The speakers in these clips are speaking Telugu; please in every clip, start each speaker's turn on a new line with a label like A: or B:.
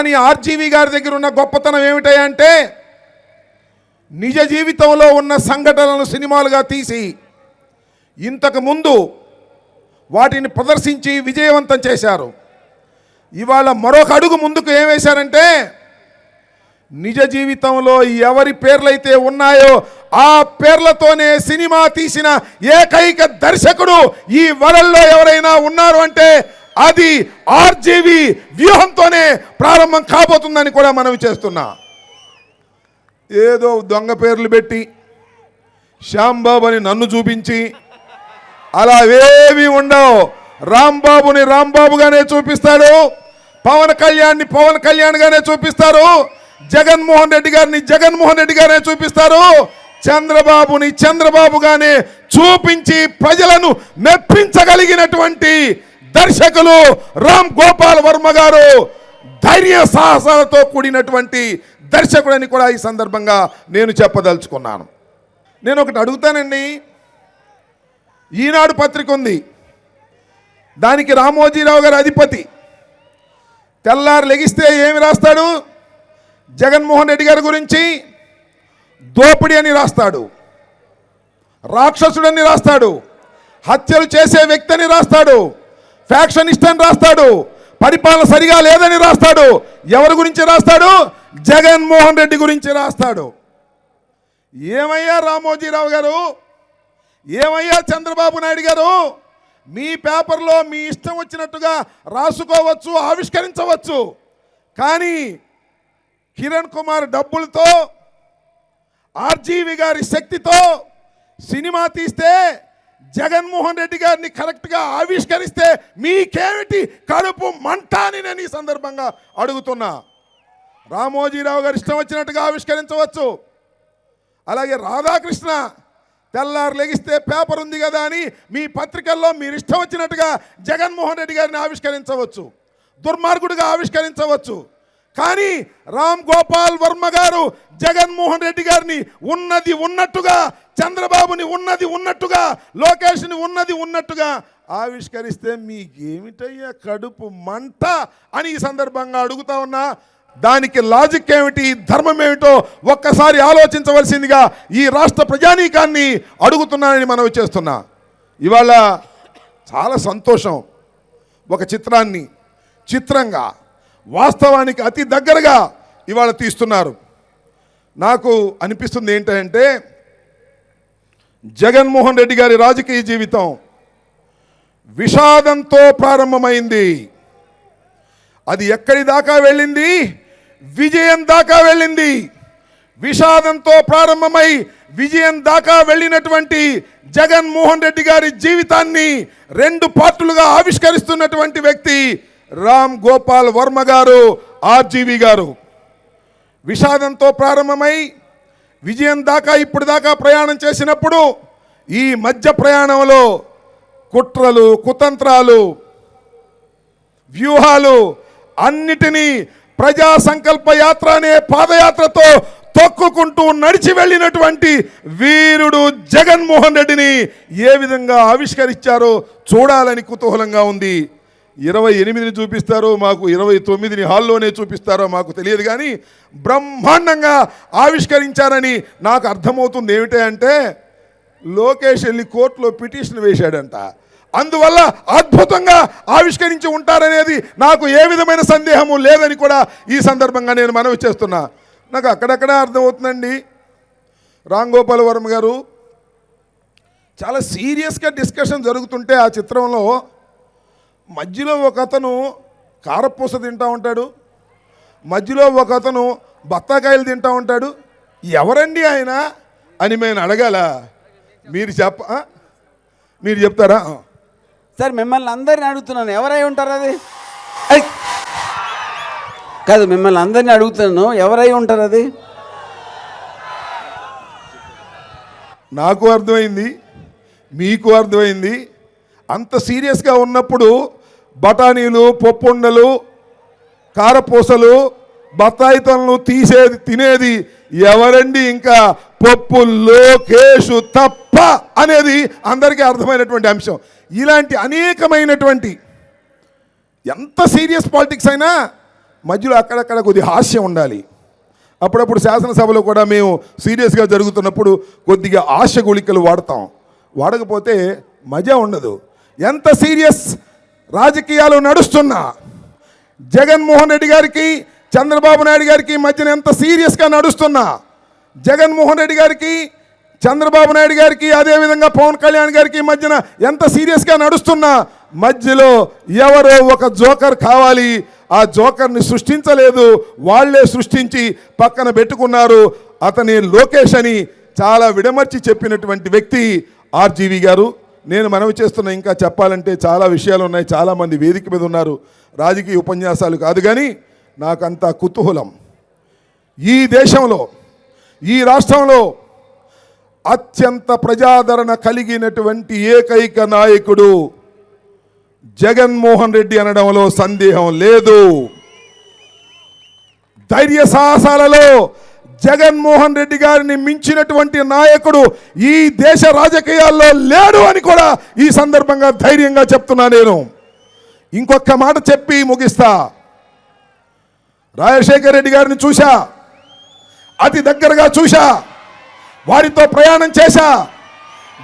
A: కానీ ఆర్జీవి గారి దగ్గర ఉన్న గొప్పతనం ఏమిటంటే నిజ జీవితంలో ఉన్న సంఘటనలను సినిమాలుగా తీసి ఇంతకు ముందు వాటిని ప్రదర్శించి విజయవంతం చేశారు. ఇవాళ మరొక అడుగు ముందుకు ఏం వేశారంటే నిజ జీవితంలో ఎవరి పేర్లైతే ఉన్నాయో ఆ పేర్లతోనే సినిమా తీసిన ఏకైక దర్శకుడు ఈ వరల్లో ఎవరైనా ఉన్నారు అంటే అది ఆర్జీవి వ్యూహంతోనే ప్రారంభం కాబోతుందని కూడా మనవి చేస్తున్నా. ఏదో దొంగ పేర్లు పెట్టి శ్యాంబాబు అని నన్ను చూపించి అలా ఏమీ ఉండవు. రాంబాబుని రాంబాబుగానే చూపిస్తాడు. పవన్ కళ్యాణ్ని పవన్ కళ్యాణ్గానే చూపిస్తారు. జగన్మోహన్ రెడ్డి గారిని జగన్మోహన్ రెడ్డి గారే చూపిస్తారు. చంద్రబాబుని చంద్రబాబుగానే చూపించి ప్రజలను మెప్పించగలిగినటువంటి దర్శకులు రామ్ గోపాల్ వర్మ గారు ధైర్య సాహసాలతో కూడినటువంటి దర్శకుడని కూడా ఈ సందర్భంగా నేను చెప్పదలుచుకున్నాను. నేను ఒకటి అడుగుతానండి. ఈనాడు పత్రిక ఉంది. దానికి రామోజీరావు గారు అధిపతి. తెల్లారు లెగిస్తే ఏమి రాస్తాడు? జగన్మోహన్ రెడ్డి గారి గురించి దోపిడి అని రాస్తాడు. రాక్షసుడని రాస్తాడు. హత్యలు చేసే వ్యక్తి అని రాస్తాడు. ఫ్యాక్షనిస్ట్ అని రాస్తాడు. పరిపాలన సరిగా లేదని రాస్తాడు. ఎవరి గురించి రాస్తాడు? జగన్మోహన్ రెడ్డి గురించి రాస్తాడు. ఏమయ్యా రామోజీరావు గారు? ఏమయ్యా చంద్రబాబు నాయుడు గారు? మీ పేపర్లో మీ ఇష్టం వచ్చినట్టుగా రాసుకోవచ్చు ఆవిష్కరించవచ్చు. కానీ కిరణ్ కుమార్ డబ్బులతో ఆర్జీవి గారి శక్తితో సినిమా తీస్తే జగన్మోహన్ రెడ్డి గారిని కరెక్ట్గా ఆవిష్కరిస్తే మీకేమిటి కడుపు మంట అని నేను ఈ సందర్భంగా అడుగుతున్నా. రామోజీరావు గారు ఇష్టం వచ్చినట్టుగా ఆవిష్కరించవచ్చు. అలాగే రాధాకృష్ణ తెల్లారు లెగిస్తే పేపర్ ఉంది కదా అని మీ పత్రికల్లో మీరు ఇష్టం వచ్చినట్టుగా జగన్మోహన్ రెడ్డి గారిని ఆవిష్కరించవచ్చు. దుర్మార్గుడిగా ఆవిష్కరించవచ్చు. కానీ రామ్ గోపాల్ వర్మ గారు జగన్మోహన్ రెడ్డి గారిని ఉన్నది ఉన్నట్టుగా చంద్రబాబుని ఉన్నది ఉన్నట్టుగా లోకేష్ని ఉన్నది ఉన్నట్టుగా ఆవిష్కరిస్తే మీకేమిటయ్యా కడుపు మంట అని ఈ సందర్భంగా అడుగుతా ఉన్నా. దానికి లాజిక్ ఏమిటి ధర్మం ఏమిటో ఒక్కసారి ఆలోచించవలసిందిగా ఈ రాష్ట్ర ప్రజానీకాన్ని అడుగుతున్నానని మనవి చేస్తున్నా. ఇవాళ చాలా సంతోషం ఒక చిత్రాన్ని చిత్రంగా వాస్తవానికి అతి దగ్గరగా ఇవాళ తీస్తున్నారు. నాకు అనిపిస్తుంది ఏంటంటే జగన్మోహన్ రెడ్డి గారి రాజకీయ జీవితం విషాదంతో ప్రారంభమైంది. అది ఎక్కడి దాకా వెళ్ళింది? విజయం దాకా వెళ్ళింది. విషాదంతో ప్రారంభమై విజయం దాకా వెళ్ళినటువంటి జగన్మోహన్ రెడ్డి గారి జీవితాన్ని రెండు పార్టులుగా ఆవిష్కరిస్తున్నటువంటి వ్యక్తి రామ్ గోపాల్ వర్మ గారు ఆర్జీవి గారు. విషాదంతో ప్రారంభమై విజయం దాకా ఇప్పుడు దాకా ప్రయాణం చేసినప్పుడు ఈ మధ్య ప్రయాణంలో కుట్రలు కుతంత్రాలు వ్యూహాలు అన్నిటినీ ప్రజా సంకల్ప యాత్ర అనే పాదయాత్రతో తొక్కుకుంటూ నడిచి వెళ్ళినటువంటి వీరుడు జగన్మోహన్ రెడ్డిని ఏ విధంగా ఆవిష్కరించారో చూడాలని కుతూహలంగా ఉంది. ఇరవై ఎనిమిదిని చూపిస్తారో మాకు ఇరవై తొమ్మిదిని హాల్లోనే చూపిస్తారో మాకు తెలియదు కానీ బ్రహ్మాండంగా ఆవిష్కరించారని నాకు అర్థమవుతుంది ఏమిటి అంటే లోకేష్ వెళ్ళి కోర్టులో పిటిషన్ వేశాడంట. అందువల్ల అద్భుతంగా ఆవిష్కరించి ఉంటారనేది నాకు ఏ విధమైన సందేహము లేదని కూడా ఈ సందర్భంగా నేను మనవి చేస్తున్నా. నాకు అక్కడక్కడ అర్థమవుతుందండి. రామ్ గోపాల్ వర్మ గారు చాలా సీరియస్గా డిస్కషన్ జరుగుతుంటే ఆ చిత్రంలో మధ్యలో ఒక అతను కారపూస తింటా ఉంటాడు. మధ్యలో ఒక అతను బత్తాకాయలు తింటా ఉంటాడు. ఎవరండి ఆయన అని మేము అడగాల. మీరు చెప్ప? మీరు చెప్తారా.
B: సార్ మిమ్మల్ని అందరిని అడుగుతున్నాను. ఎవరై ఉంటారు అది! కాదు మిమ్మల్ని అందరిని అడుగుతున్నాను. ఎవరై ఉంటారు అది?
A: నాకు అర్థమైంది. మీకు అర్థమైంది. అంత సీరియస్గా ఉన్నప్పుడు బఠానీలు పప్పుండలు కారపూసలు బత్తాయి తనలు తీసేది తినేది ఎవరండి? ఇంకా పప్పు లోకేషు తప్ప అనేది అందరికీ అర్థమైనటువంటి అంశం. ఇలాంటి అనేకమైనటువంటి ఎంత సీరియస్ పాలిటిక్స్ అయినా మధ్యలో అక్కడక్కడ కొద్ది హాస్యం ఉండాలి. అప్పుడప్పుడు శాసనసభలో కూడా మేము సీరియస్గా జరుగుతున్నప్పుడు కొద్దిగా ఆశ గుళికలు వాడతాం. వాడకపోతే మజా ఉండదు. ఎంత సీరియస్ రాజకీయాలు నడుస్తున్నా. జగన్మోహన్ రెడ్డి గారికి చంద్రబాబు నాయుడు గారికి మధ్యన ఎంత సీరియస్గా నడుస్తున్నా. జగన్మోహన్ రెడ్డి గారికి చంద్రబాబు నాయుడు గారికి అదేవిధంగా పవన్ కళ్యాణ్ గారికి మధ్యన ఎంత సీరియస్గా నడుస్తున్నా. మధ్యలో ఎవరో ఒక జోకర్ కావాలి. ఆ జోకర్ని సృష్టించలేదు. వాళ్ళే సృష్టించి పక్కన పెట్టుకున్నారు. అతని లోకేష్ అని చాలా విడమర్చి చెప్పినటువంటి వ్యక్తి ఆర్జీవి గారు. నేను మనవి చేస్తున్న ఇంకా చెప్పాలంటే చాలా విషయాలు ఉన్నాయి చాలామంది వేదిక మీద ఉన్నారు. రాజకీయ ఉపన్యాసాలు కాదు కానీ నాకంత కుతూహలం. ఈ దేశంలో ఈ రాష్ట్రంలో అత్యంత ప్రజాదరణ కలిగినటువంటి ఏకైక నాయకుడు జగన్మోహన్ రెడ్డి అనడంలో సందేహం లేదు. ధైర్య సాహసాలలో జగన్మోహన్ రెడ్డి గారిని మించినటువంటి నాయకుడు ఈ దేశ రాజకీయాల్లో లేడు అని కూడా ఈ సందర్భంగా ధైర్యంగా చెప్తున్నా నేను. ఇంకొక మాట చెప్పి ముగిస్తా. రాజశేఖర్ రెడ్డి గారిని చూశా. అతి దగ్గరగా చూశా. వారితో ప్రయాణం చేశా.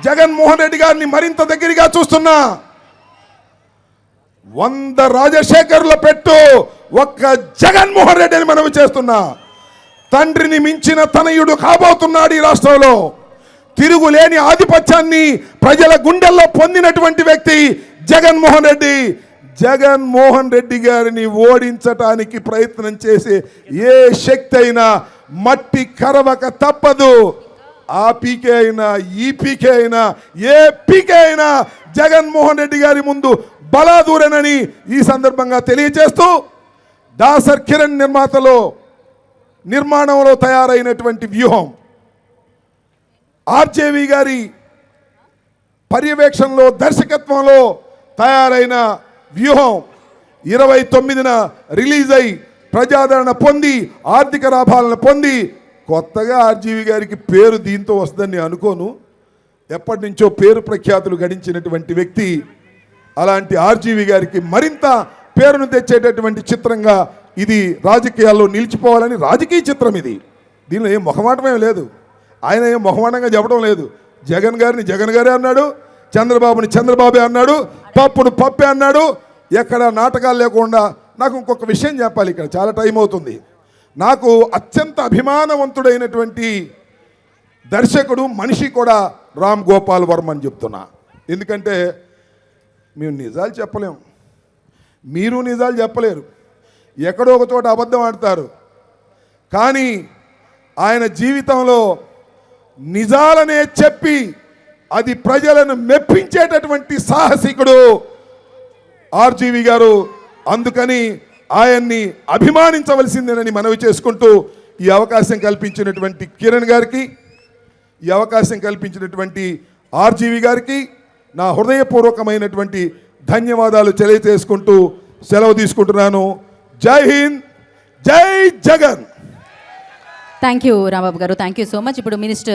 A: జగన్మోహన్ రెడ్డి గారిని మరింత దగ్గరగా చూస్తున్నా. వంద రాజశేఖర్ల పెట్టు ఒక్క జగన్మోహన్ రెడ్డిని మనం చేస్తున్నా. తండ్రిని మించిన తనయుడు కాబోతున్నాడు ఈ రాష్ట్రంలో. తిరుగులేని ఆధిపత్యాన్ని ప్రజల గుండెల్లో పొందినటువంటి వ్యక్తి జగన్మోహన్ రెడ్డి. జగన్మోహన్ రెడ్డి గారిని ఓడించటానికి ప్రయత్నం చేసే ఏ శక్తి అయినా మట్టి కరవక తప్పదు. ఆ పీకే అయినా ఈ పీకే అయినా ఏ పీకే అయినా జగన్మోహన్ రెడ్డి గారి ముందు బలాదూరనని ఈ సందర్భంగా తెలియజేస్తూ దాసర్ కిరణ్ నిర్మాతలో నిర్మాణంలో తయారైనటువంటి వ్యూహం. ఆర్జేవి గారి పర్యవేక్షణలో దర్శకత్వంలో తయారైన వ్యూహం ఇరవై తొమ్మిదిన రిలీజ్ అయి ప్రజాదరణ పొంది ఆర్థిక లాభాలను పొంది కొత్తగా ఆర్జీవి గారికి పేరు దీంతో వస్తుందని అనుకోను. ఎప్పటి నుంచో పేరు ప్రఖ్యాతులు గడించినటువంటి వ్యక్తి అలాంటి ఆర్జీవి గారికి మరింత పేరును తెచ్చేటటువంటి చిత్రంగా ఇది రాజకీయాల్లో నిలిచిపోవాలని రాజకీయ చిత్రం ఇది. దీనిలో ఏం మొహమాటమే లేదు. ఆయన ఏం మొహమాటంగా చెప్పడం లేదు. జగన్ గారిని జగన్ గారే అన్నాడు చంద్రబాబుని చంద్రబాబే అన్నాడు పప్పును పప్పే అన్నాడు. ఎక్కడ నాటకాలు లేకుండా నాకు ఇంకొక విషయం చెప్పాలి ఇక్కడ చాలా టైం అవుతుంది. నాకు అత్యంత అభిమానవంతుడైనటువంటి దర్శకుడు మనిషి కూడా రామ్ గోపాల్ వర్మ అని చెప్తున్నా. ఎందుకంటే మేము నిజాలు చెప్పలేం. మీరు నిజాలు చెప్పలేరు. ఎక్కడో ఒక చోట అబద్ధం ఆడతారు. కానీ ఆయన జీవితంలో నిజాలనే చెప్పి అది ప్రజలను మెప్పించేటటువంటి సాహసికుడు ఆర్జీవి గారు. అందుకని ఆయన్ని అభిమానించవలసిందేనని మనవి చేసుకుంటూ ఈ అవకాశం కల్పించినటువంటి కిరణ్ గారికి ఈ అవకాశం కల్పించినటువంటి ఆర్జీవి గారికి నా హృదయపూర్వకమైనటువంటి ధన్యవాదాలు తెలియజేసుకుంటూ సెలవు తీసుకుంటున్నాను. జై హింద్ జై Jagan.
C: Thank you Rambabu garu. Thank you so much ఇప్పుడు మినిస్టర్